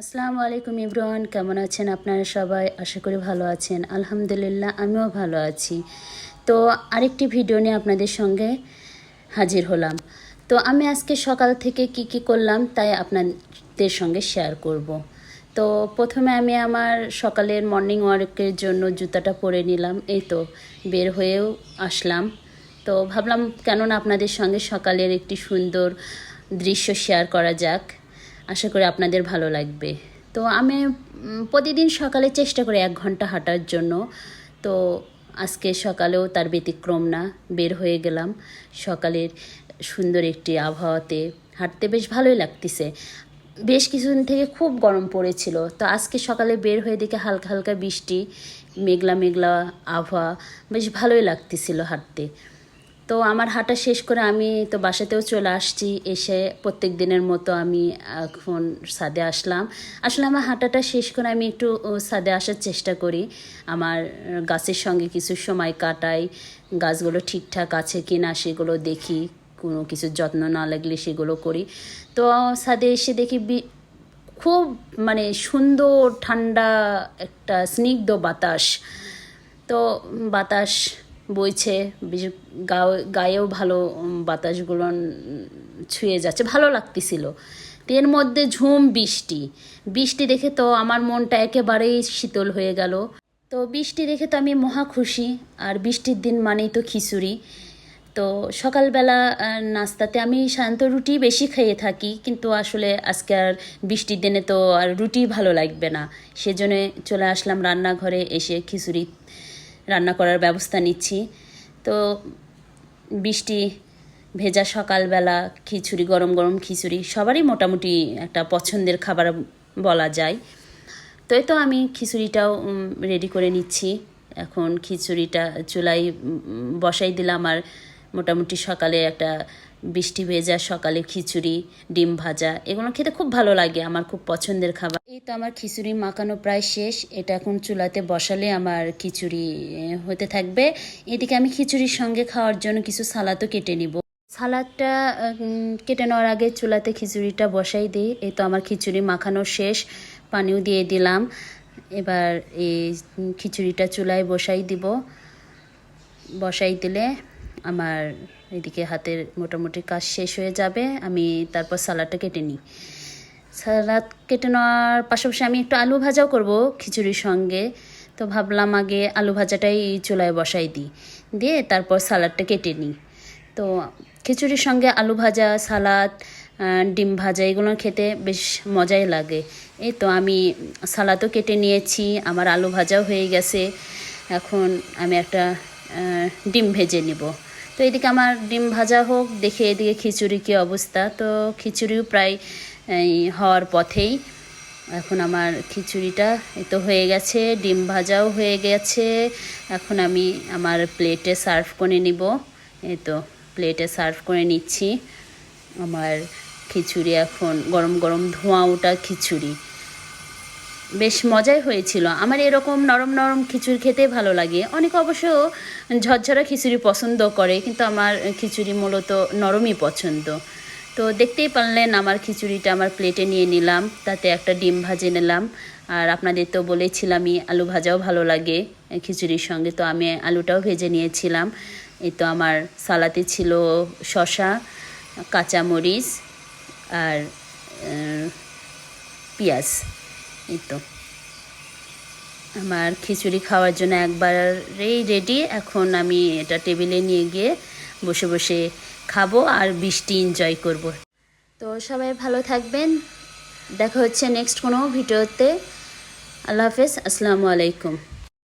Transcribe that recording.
আসসালামু আলাইকুম ইব্রান কেমন আছেন আপনারা সবাই? আশা করি ভালো আছেন। আলহামদুলিল্লাহ, আমিও ভালো আছি। তো আরেকটি ভিডিও নিয়ে আপনাদের সঙ্গে হাজির হলাম। তো আমি আজকে সকাল থেকে কি কি করলাম তাই আপনাদের সঙ্গে শেয়ার করব। তো প্রথমে আমি আমার সকালের মর্নিং ওয়ার্কের জন্য জুতাটা পরে নিলাম, এই তো বের হয়েও আসলাম। তো ভাবলাম কেননা আপনাদের সঙ্গে সকালের একটি সুন্দর দৃশ্য শেয়ার করা যাক। আশা করি আপনাদের ভালো লাগবে। তো আমি প্রতিদিন সকালে চেষ্টা করি এক ঘণ্টা হাঁটার জন্য। তো আজকে সকালেও তার ব্যতিক্রম না, বের হয়ে গেলাম। সকালের সুন্দর একটি আবহাওয়াতে হাঁটতে বেশ ভালোই লাগতেছে। বেশ কিছুদিন থেকে খুব গরম পড়েছিল। তো আজকে সকালে বের হয়ে দেখে হালকা হালকা বৃষ্টি, মেঘলা মেঘলা আবহাওয়া, বেশ ভালোই লাগতেছিল হাঁটতে। তো আমার হাঁটা শেষ করে আমি তো বাসাতেও চলে আসছি। এসে প্রত্যেক দিনের মতো আমি এখন সাদে আসলাম। আসলে আমার হাঁটাটা শেষ করে আমি একটু সাদে আসার চেষ্টা করি। আমার গাছের সঙ্গে কিছু সময় কাটাই। গাছগুলো ঠিকঠাক আছে কি না সেগুলো দেখি। কোনো কিছু যত্ন না লাগলে সেগুলো করি। তো সাদে এসে দেখি খুব মানে সুন্দর ঠান্ডা একটা স্নিগ্ধ বাতাস। তো বাতাস বইছে গায়েও ভালো বাতাসগুলো ছুঁয়ে যাচ্ছে, ভালো লাগতেছিল। এর মধ্যে ঝুম, বৃষ্টি। বৃষ্টি দেখে তো আমার মনটা একেবারেই শীতল হয়ে গেল। তো বৃষ্টি দেখে তো আমি মহা খুশি, আর বৃষ্টির দিন মানেই তো খিচুড়ি। তো সকালবেলা নাস্তাতে আমি সাধারণত রুটি বেশি খেয়ে থাকি, কিন্তু আসলে আজকে আর বৃষ্টির দিনে তো আর রুটি ভালো লাগবে না। সেজন্য চলে আসলাম রান্নাঘরে এসে খিচুড়ি। রান্না করার ব্যবস্থা নিচ্ছি। তো বৃষ্টি, ভেজা সকালবেলা, খিচুড়ি, গরম গরম খিচুড়ি, সবারই মোটামুটি একটা পছন্দের খাবার বলা যায়। তো তো আমি খিচুড়িটাও রেডি করে নিচ্ছি। এখন খিচুড়িটা চুলাই বসাই দিলাম আর মোটামুটি সকালে একটা বৃষ্টি ভেজা সকালে খিচুড়ি, ডিম ভাজা, এগুলো খেতে খুব ভালো লাগে। আমার খুব পছন্দের খাবার। এই তো আমার খিচুড়ি মাখানো প্রায় শেষ। এটা এখন চুলাতে বসালে আমার খিচুড়ি হতে থাকবে। এদিকে আমি খিচুড়ির সঙ্গে খাওয়ার জন্য কিছু সালাদও কেটে নিব। সালাদটা কেটে নেওয়ার আগে চুলাতে খিচুড়িটা বসাই দিই। এই তো আমার খিচুড়ি মাখানো শেষ। পানিও দিয়ে দিলাম। এবার এই খিচুড়িটা চুলায় বসাই দিব। বসাই দিলে আমার এদিকে হাতের মোটামুটি কাজ শেষ হয়ে যাবে। আমি তারপর সালাডটা কেটে নিই। সালাদ কেটে নেওয়ার পাশাপাশি আমি একটু আলু ভাজাও করব খিচুড়ির সঙ্গে। তো ভাবলাম আগে আলু ভাজাটাই চুলায় বসাই দিই। দিয়ে তারপর সালাডটা কেটে নিই। তো খিচুড়ির সঙ্গে আলু ভাজা, সালাদ ডিম ভাজা এগুলো খেতে বেশ মজাই লাগে। এই তো আমি সালাদও কেটে নিয়েছি, আমার আলু ভাজাও হয়ে গেছে। এখন আমি একটা ডিম ভেজে নিব। তো এদিকে আমার ডিম ভাজা হোক, দেখে এদিকে খিচুড়ি কী অবস্থা। তো খিচুড়িও প্রায় হওয়ার পথেই। এখন আমার খিচুড়িটা তো হয়ে গেছে, ডিম ভাজাও হয়ে গেছে। এখন আমি আমার প্লেটে সার্ভ করে নিব। এই তো প্লেটে সার্ভ করে নিচ্ছি। আমার খিচুড়ি এখন গরম গরম ধোঁয়া ওটা খিচুড়ি। বেশ মজাই হয়েছিল। আমার এরকম নরম নরম খিচুড়ি খেতে ভালো লাগে। অনেকে অবশ্য ঝরঝরা খিচুড়ি পছন্দ করে, কিন্তু আমার খিচুড়ি মূলত নরমই পছন্দ। তো দেখতেই পারলেন আমার খিচুড়িটা আমার প্লেটে নিয়ে নিলাম, তাতে একটা ডিম ভাজে নিলাম। আর আপনাদের তো বলেছিলামই আলু ভাজাও ভালো লাগে খিচুড়ির সঙ্গে, তো আমি আলুটাও ভেজে নিয়েছিলাম। এই তো আমার সালাতে ছিল শশা কাঁচামরিচ আর পেঁয়াজ। এই তো। আমার খিচুড়ি খাওয়ার জন্য একবারেই রেডি এখন আমি এটা টেবিলে নিয়ে গিয়ে বসে বসে খাব আর বৃষ্টি এনজয় করব। তো সবাই ভালো থাকবেন। দেখা হচ্ছে নেক্সট কোনো ভিডিওতে। আল্লাহ হাফেজ, আসসালামু আলাইকুম।